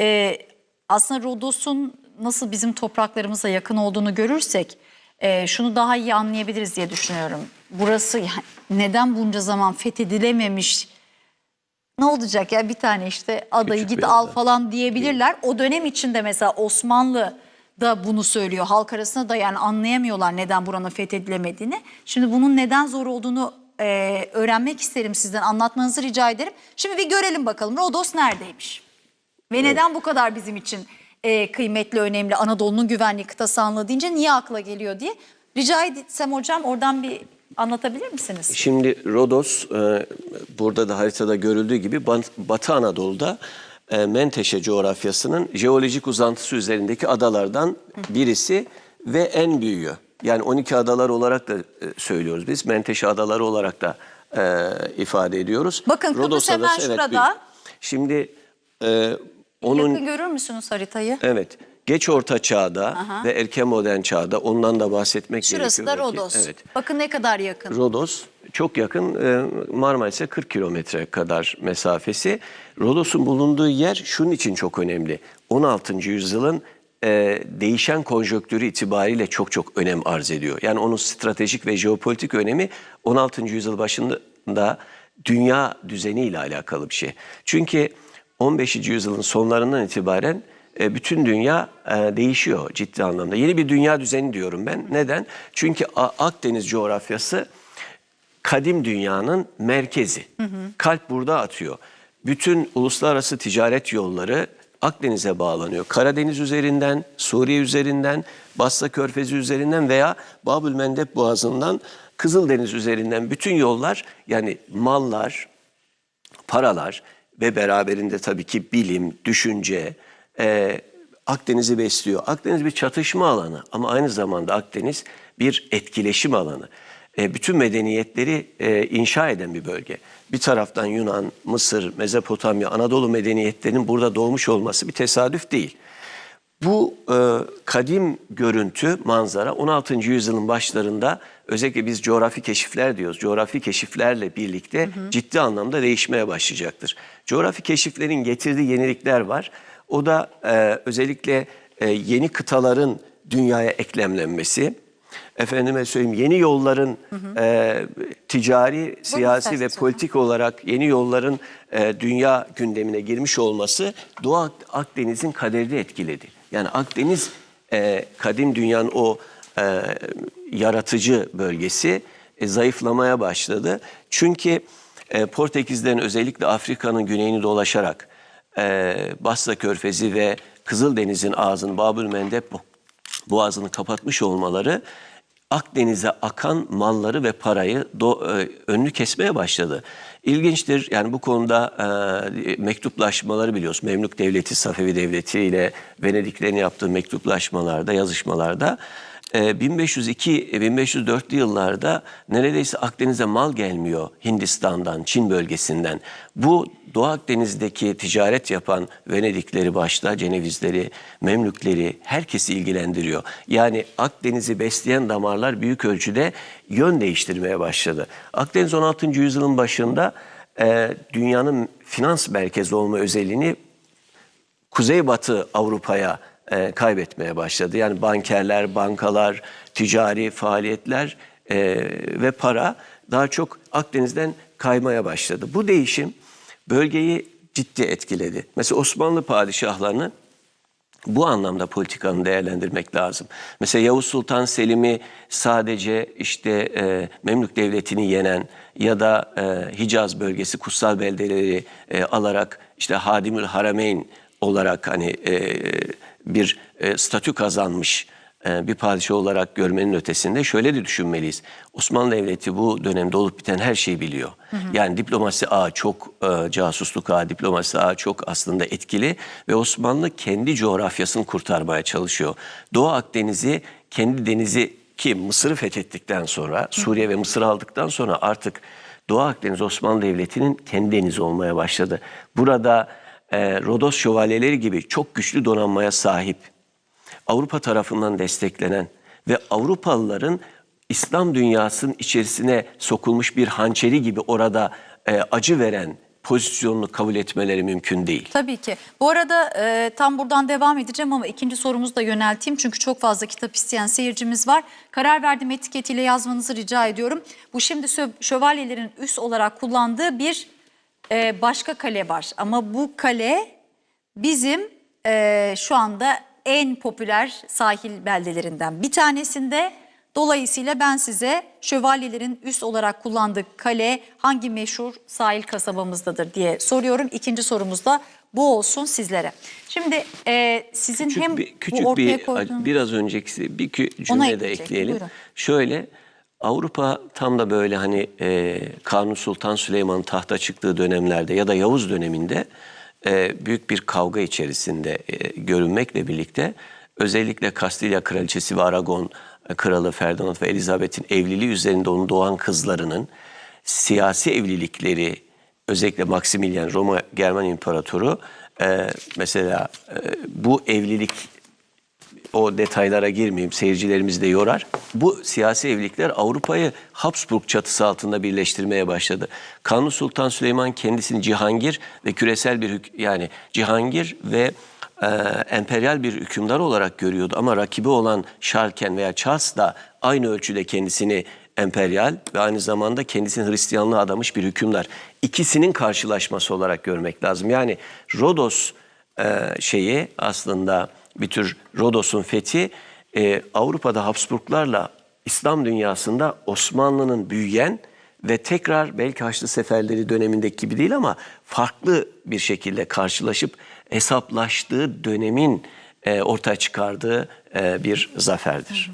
e, aslında Rodos'un nasıl bizim topraklarımıza yakın olduğunu görürsek e, şunu daha iyi anlayabiliriz diye düşünüyorum. Burası yani neden bunca zaman fethedilememiş ne olacak ya bir tane işte adayı Küçük git al falan diyebilirler. O dönem içinde mesela Osmanlı da bunu söylüyor. Halk arasında da yani anlayamıyorlar neden buranın fethedilemediğini. Şimdi bunun neden zor olduğunu e, öğrenmek isterim sizden. Anlatmanızı rica ederim. Şimdi bir görelim bakalım Rodos neredeymiş? Ve neden bu kadar bizim için e, kıymetli, önemli Anadolu'nun güvenliği kıtası anla deyince niye akla geliyor diye. Rica etsem hocam oradan bir anlatabilir misiniz? Şimdi Rodos e, burada da haritada görüldüğü gibi Bat- Batı Anadolu'da e, Menteşe coğrafyasının jeolojik uzantısı üzerindeki adalardan birisi ve en büyüğü. Yani 12 adalar olarak da e, söylüyoruz biz. Menteşe adaları olarak da e, ifade ediyoruz. Bakın Kıbrıs hemen adası, şurada. büyük. Şimdi e, onun Yakın görür müsünüz haritayı? Evet. Geç Orta Çağ'da ve erken modern çağda ondan da bahsetmek Şurası da gerekiyor. belki. Rodos. Evet. Bakın ne kadar yakın. Rodos çok yakın e, Marmaris'e 40 kilometre kadar mesafesi. Rodos'un bulunduğu yer şunun için çok önemli. 16. yüzyılın e, değişen konjonktürü itibariyle çok çok önem arz ediyor. Yani onun stratejik ve jeopolitik önemi 16. yüzyıl başında dünya düzeniyle alakalı bir şey. Çünkü 15. yüzyılın sonlarından itibaren e, bütün dünya e, değişiyor ciddi anlamda. Yeni bir dünya düzeni diyorum ben. Neden? Çünkü Akdeniz coğrafyası kadim dünyanın merkezi. Kalp burada atıyor. Bütün uluslararası ticaret yolları Akdeniz'e bağlanıyor. Karadeniz üzerinden, Suriye üzerinden, Basra Körfezi üzerinden veya Babül Mendeb Boğazı'ndan Kızıldeniz üzerinden bütün yollar yani mallar, paralar ve beraberinde tabii ki bilim, düşünce e, Akdeniz'i besliyor. Akdeniz bir çatışma alanı ama aynı zamanda Akdeniz bir etkileşim alanı. E, bütün medeniyetleri e, inşa eden bir bölge. Bir taraftan Yunan, Mısır, Mezopotamya, Anadolu medeniyetlerinin burada doğmuş olması bir tesadüf değil. Bu e, kadim görüntü, manzara 16. yüzyılın başlarında özellikle biz coğrafi keşifler diyoruz. Coğrafi keşiflerle birlikte ciddi anlamda değişmeye başlayacaktır. Coğrafi keşiflerin getirdiği yenilikler var. O da e, özellikle e, yeni kıtaların dünyaya eklemlenmesi, efendime söyleyeyim yeni yolların e, ticari, siyasi ve politik olarak yeni yolların e, dünya gündemine girmiş olması Doğu Ak- Akdeniz'in kaderini etkiledi. Yani Akdeniz e, kadim dünyanın o e, yaratıcı bölgesi e, zayıflamaya başladı. Çünkü e, Portekizlerin özellikle Afrika'nın güneyini dolaşarak e, Basra Körfezi ve Kızıldeniz'in ağzını Babül Mendeb boğazını kapatmış olmaları Akdeniz'e akan malları ve parayı do, e, önünü kesmeye başladı. İlginçtir yani bu konuda e, mektuplaşmaları biliyoruz. Memlük Devleti, Safevi Devleti ile Venediklerin yaptığı mektuplaşmalarda, yazışmalarda 1502-1504'lü yıllarda neredeyse Akdeniz'e mal gelmiyor Hindistan'dan, Çin bölgesinden. Bu Doğu Akdeniz'deki ticaret yapan Venedikleri başta, Cenevizleri, Memlükleri herkesi ilgilendiriyor. Yani Akdeniz'i besleyen damarlar büyük ölçüde yön değiştirmeye başladı. Akdeniz 16. yüzyılın başında e, dünyanın finans merkezi olma özelliğini Kuzeybatı Avrupa'ya e, kaybetmeye başladı. Yani bankerler, bankalar, ticari faaliyetler e, ve para daha çok Akdeniz'den kaymaya başladı. Bu değişim bölgeyi ciddi etkiledi. Mesela Osmanlı padişahlarını bu anlamda politikanı değerlendirmek lazım. Mesela Yavuz Sultan Selim'i sadece işte e, Memlük Devleti'ni yenen ya da e, Hicaz bölgesi kutsal beldeleri e, alarak işte Hadimül Harameyn olarak hani e, bir e, statü kazanmış e, bir padişah olarak görmenin ötesinde şöyle de düşünmeliyiz. Osmanlı Devleti bu dönemde olup biten her şeyi biliyor. Yani diplomasi ağı çok, e, casusluk ağı, diplomasi ağı çok aslında etkili ve Osmanlı kendi coğrafyasını kurtarmaya çalışıyor. Doğu Akdeniz'i kendi denizi ki Mısır'ı fethettikten sonra, Suriye ve Mısır aldıktan sonra artık Doğu Akdeniz Osmanlı Devleti'nin kendi denizi olmaya başladı. Burada e, Rodos şövalyeleri gibi çok güçlü donanmaya sahip Avrupa tarafından desteklenen ve Avrupalıların İslam dünyasının içerisine sokulmuş bir hançeri gibi orada e, acı veren pozisyonunu kabul etmeleri mümkün değil. Tabii ki. Bu arada e, tam buradan devam edeceğim ama ikinci sorumuzu da yönelteyim. Çünkü çok fazla kitap isteyen seyircimiz var. Karar verdim etiketiyle yazmanızı rica ediyorum. Bu şimdi şövalyelerin üs olarak kullandığı bir e, başka kale var. Ama bu kale bizim e, şu anda en popüler sahil beldelerinden bir tanesinde. Dolayısıyla ben size şövalyelerin üs olarak kullandığı kale hangi meşhur sahil kasabamızdadır diye soruyorum. İkinci sorumuz da bu olsun sizlere. Şimdi e, sizin Küçük hem bir, bu küçük ortaya bir koyduğunuz... biraz önceki bir kü- cümle de ekleyelim. buyurun. Şöyle Avrupa tam da böyle hani e, Kanuni Sultan Süleyman'ın tahta çıktığı dönemlerde ya da Yavuz döneminde e, büyük bir kavga içerisinde e, görünmekle birlikte özellikle Kastilya Kraliçesi ve Aragon e, Kralı Ferdinand ve Elizabeth'in evliliği üzerinde onun doğan kızlarının siyasi evlilikleri özellikle Maximilian Roma German İmparatoru e, mesela e, bu evlilik o detaylara girmeyeyim seyircilerimizi de yorar. Bu siyasi evlilikler Avrupa'yı Habsburg çatısı altında birleştirmeye başladı. Kanuni Sultan Süleyman kendisini Cihangir ve küresel bir yani Cihangir ve e, emperyal bir hükümdar olarak görüyordu. Ama rakibi olan Şarken veya Charles da aynı ölçüde kendisini emperyal ve aynı zamanda kendisini Hristiyanlığa adamış bir hükümdar. İkisinin karşılaşması olarak görmek lazım. Yani Rodos e, şeyi aslında bir tür Rodos'un fethi e, Avrupa'da Habsburglarla İslam dünyasında Osmanlı'nın büyüyen ve tekrar belki Haçlı Seferleri dönemindeki gibi değil ama farklı bir şekilde karşılaşıp hesaplaştığı dönemin e, ortaya çıkardığı e, bir zaferdir.